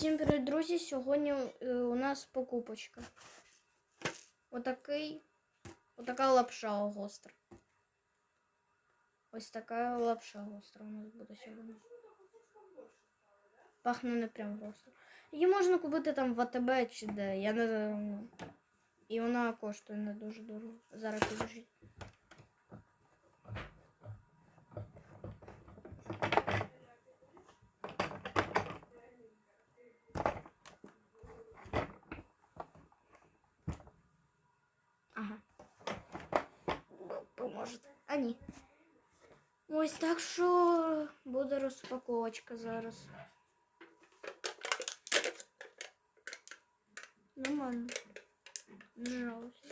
Всім привіт, друзі! Сьогодні е, у нас покупочка. Отакий. Отака лапша гостра. Ось така лапша гостра у нас буде сьогодні. Пахне не прям гостро. Її можна купити там в АТБ чи де. Я не знаю. І вона коштує не дуже дорого. Зараз підожіть. Ага. Поможете. А ні. Ось так що буде розпаковочка зараз. Нормально. Не жалуюсь.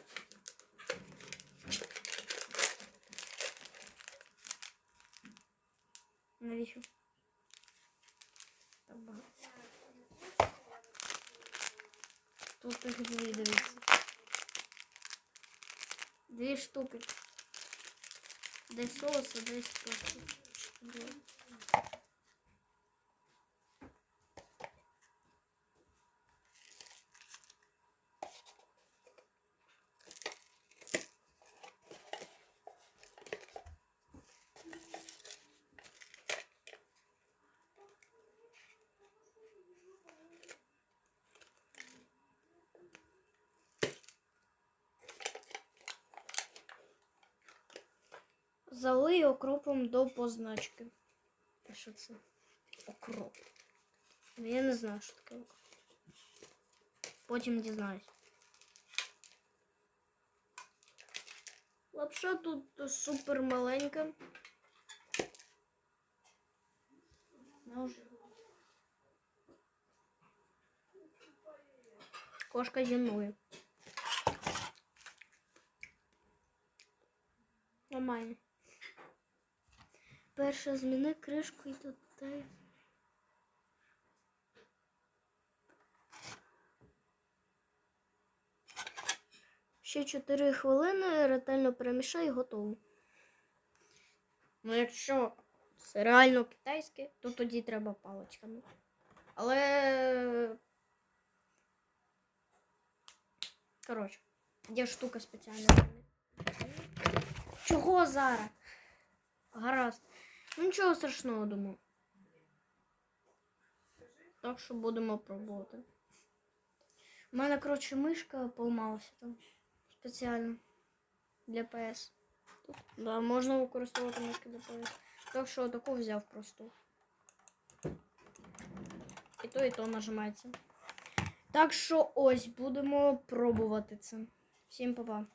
Навіщо? Так багато. Тут їх дві, дивіться. Дві штуки. Десь соус, а десь. Залий окропом до позначки. А що це? Окроп. Ну, Я не знаю, що таке окроп. Потім дізнаюсь. Лапша тут супер маленька. Нож. Кошка зінує. Нормально. Перша зміни кришку і додай. Ще 4 хвилини ретельно перемішай і готово. Ну, якщо це реально китайське, то тоді треба паличками. Але. Коротше, є штука спеціальна. Чого зараз? Гаразд. Ну нічого страшного, думаю. Так що будемо пробувати. У мене, коротше, мишка поламалася там спеціально для PS. Тут, да, можна використовувати мишки для PS. Так що таку взяв просто. І то, і то нажимається. Так що ось будемо пробувати це. Всім па-па.